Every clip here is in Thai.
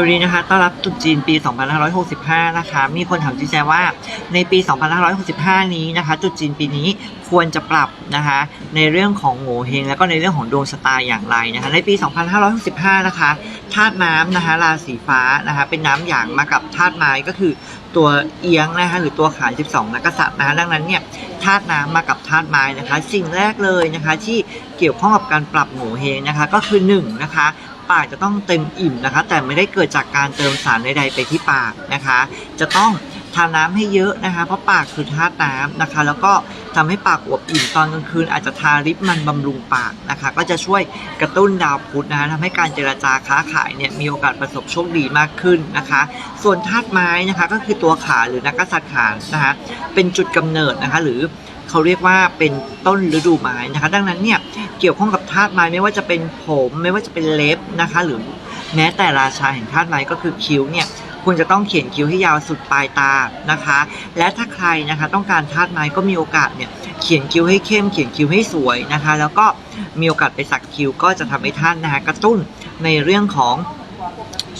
วัสดีนะคะต้อนรับตรุษจีนปี 2565 นะคะ มีคนถามจีแจว่าในปี 2565 นี้นะคะตรุษจีนปีนี้ควรจะปรับนะคะในเรื่องของโงเฮงแล้วก็ในเรื่องของดวงชะตาอย่างไรนะคะในปี 2565 นะคะธาตุน้ำนะคะราศีฟ้านะคะเป็นน้ำอย่างมากับธาตุไม้ก็คือตัวเอียงนะคะหรือตัวขาน12นักษัตริย์นะคะดังนั้นเนี่ยธาตุน้ำมากับธาตุไม้นะคะ สิ่งแรกเลยนะคะที่เกี่ยวข้องกับการปรับโงเฮงนะคะก็คือหนึ่งนะคะ ปากจะต้องเต็มอิ่มนะคะ แต่ไม่ได้เกิดจากการเติมสารใดๆไปที่ปากนะคะ จะต้องทานน้ำให้เยอะนะคะ เพราะปากคือธาตุน้ำนะคะ แล้วก็ทำให้ปากอวบอิ่มตอนกลางคืนอาจจะทาลิปมันบำรุงปากนะคะ ก็จะช่วยกระตุ้นดาวพุธนะคะทำให้การเจรจาค้าขายเนี่ยมีโอกาสประสบโชคดีมากขึ้นนะคะ ส่วนธาตุไม้นะคะก็คือตัวขาหรือนักกษัตริย์ขานะคะเป็นจุดกำเนิดนะคะหรือ เขาเรียกว่าเป็นต้นฤดูไม้นะคะ ดังนั้นเนี่ยเกี่ยวข้องกับธาตุไม้ไม่ว่าจะเป็นผมไม่ว่าจะเป็นเล็บนะคะ หรือแม้แต่ราชาแห่งธาตุไม้ก็คือคิ้วเนี่ยควรจะต้องเขียนคิ้วให้ยาวสุดปลายตานะคะ และถ้าใครนะคะต้องการธาตุไม้ก็มีโอกาสเนี่ยเขียนคิ้วให้เข้มเขียนคิ้วให้สวยนะคะ แล้วก็มีโอกาสไปสักคิ้วก็จะทำให้ท่านนะคะกระตุ้นในเรื่องของ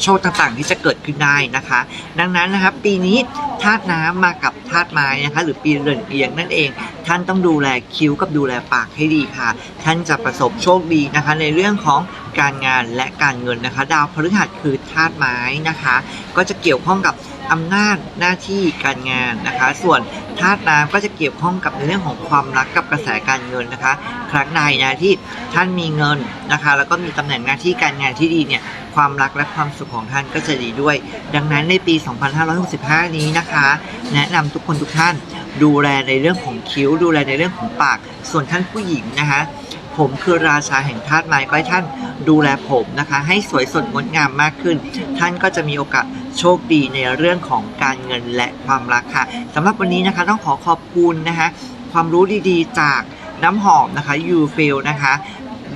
โชคต่างๆที่จะเกิดขึ้นได้นะคะ ดังนั้นนะครับปีนี้ธาตุน้ำมากับธาตุไม้นะคะ หรือปีเรือนเอียงนั่นเอง ท่านต้องดูแลคิ้วกับดูแลปากให้ดีค่ะ ท่านจะประสบโชคดีนะคะ ในเรื่องของการงานและการเงินนะคะ ดาวพฤหัสคือธาตุไม้นะคะ ก็จะเกี่ยวข้องกับอำนาจหน้าที่การงานนะคะ ส่วนธาตุน้ำก็จะเกี่ยวข้องกับในเรื่องของความรักกับกระแสการเงินนะคะ ครั้งใดนะที่ท่านมีเงินนะคะ แล้วก็มีตำแหน่งหน้าที่การงานที่ดีเนี่ยความรักและความสุขของท่านก็จะดีด้วย ดังนั้นในปี 2565 นี้นะคะ แนะนำทุกคนทุกท่านดูแลในเรื่องของคิ้วดูแลในเรื่องของปาก ส่วนท่านผู้หญิงนะคะผมคือราชาแห่งธาตุไม้ก็ให้ท่านดูแลผมนะคะ ให้สวยสดงดงามมากขึ้น ท่านก็จะมีโอกาสโชคดีในเรื่องของการเงินและความรักค่ะสำหรับวันนี้นะคะต้องขอขอบคุณนะคะความรู้ดีๆ จากน้ำหอมนะคะยูฟิลนะคะ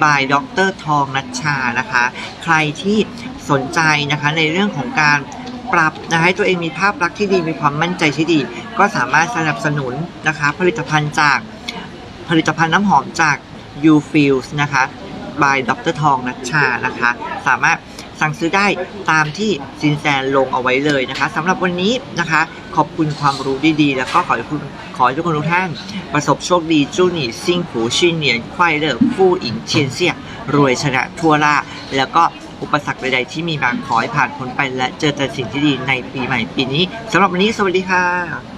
บายดรทองนัชชานะคะ ใครที่สนใจนะคะในเรื่องของการ ปรับนะคะให้ตัวเองมีภาพลักษณ์ที่ดีมีความมั่นใจที่ดี ก็สามารถสนับสนุนนะคะผลิตภัณฑ์จากผลิตภัณฑ์น้ำหอมจาก u f i e l s นะคะ by ดรทองนัชชานะคะ สามารถสั่งซื้อได้ตามที่ซินแซนลงเอาไว้เลยนะคะสำหรับวันนี้นะคะ ขอบคุณความรู้ดีๆ แล้วก็ขอให้คุณขอให้ทุกคนทุกท่าน ประสบโชคดีจู้หนี่ซิ่งผูชินเหนียนควายเลิฟู่อิงเชียนเสี่ยรวยชนะทั่วล่าแล้วก็ อุปสรรคใดๆที่มีมาขอให้ผ่านพ้นไปและเจอแต่สิ่งที่ดีในปีใหม่ปีนี้สำหรับวันนี้สวัสดีค่ะ